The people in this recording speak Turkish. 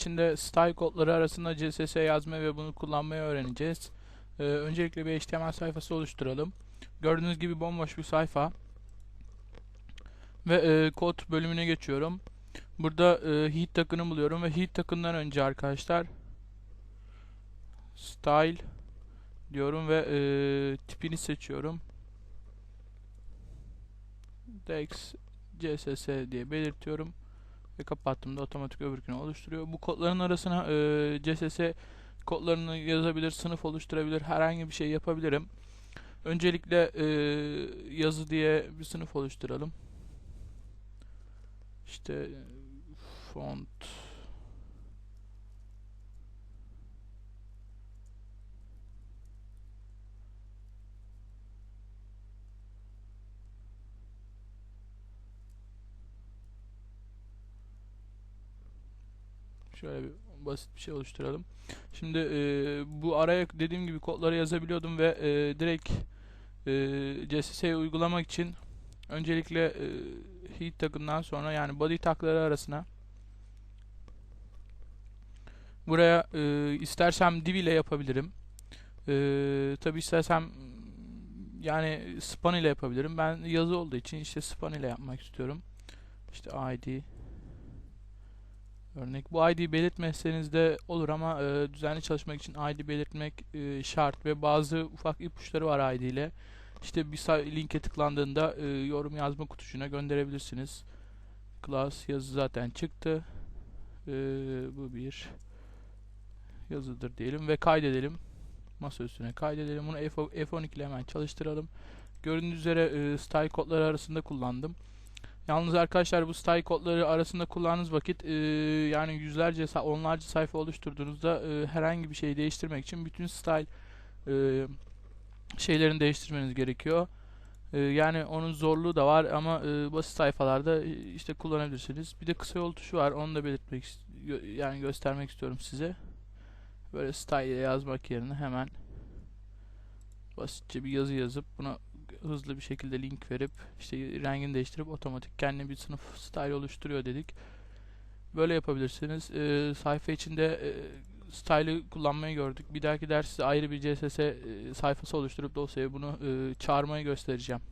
içinde style kodları arasında CSS yazmayı ve bunu kullanmayı öğreneceğiz. Ee, öncelikle bir HTML sayfası oluşturalım. Gördüğünüz gibi bomboş bir sayfa. Ve e, kod bölümüne geçiyorum. Burada e, heat takını buluyorum ve heat takından önce arkadaşlar style diyorum ve e, tipini seçiyorum. Dex CSS diye belirtiyorum ve kapattığımda otomatik öbürkünü oluşturuyor. Bu kodların arasına e, CSS kodlarını yazabilir, sınıf oluşturabilir, herhangi bir şey yapabilirim. Öncelikle e, yazı diye bir sınıf oluşturalım. İşte font Şöyle bir basit bir şey oluşturalım. Şimdi e, bu araya dediğim gibi kodları yazabiliyordum ve e, direkt e, CSS'yi uygulamak için öncelikle e, heat tagından sonra yani body tagları arasına buraya e, istersem div ile yapabilirim. E, tabi istersem yani span ile yapabilirim. Ben yazı olduğu için işte span ile yapmak istiyorum. İşte id Örnek bu ID belirtmezseniz de olur ama e, düzenli çalışmak için ID belirtmek e, şart ve bazı ufak ipuçları var ID ile. İşte bir linke tıklandığında e, yorum yazma kutusuna gönderebilirsiniz. Class yazı zaten çıktı. E, bu bir yazıdır diyelim ve kaydedelim. Masa üstüne kaydedelim. Bunu F- F12 ile hemen çalıştıralım. Gördüğünüz üzere e, style kodları arasında kullandım. Yalnız arkadaşlar bu style kodları arasında kullandığınız vakit e, yani yüzlerce, onlarca sayfa oluşturduğunuzda e, herhangi bir şeyi değiştirmek için bütün style e, şeylerini değiştirmeniz gerekiyor. E, yani onun zorluğu da var ama e, basit sayfalarda işte kullanabilirsiniz. Bir de kısa yol tuşu var. Onu da belirtmek yani göstermek istiyorum size. Böyle style yazmak yerine hemen basitçe bir yazı yazıp buna hızlı bir şekilde link verip işte rengini değiştirip otomatik kendi bir sınıf style oluşturuyor dedik. Böyle yapabilirsiniz. Ee, sayfa içinde e, style'ı kullanmayı gördük. Bir dahaki derste ayrı bir CSS e, sayfası oluşturup dosyaya bunu e, çağırmayı göstereceğim.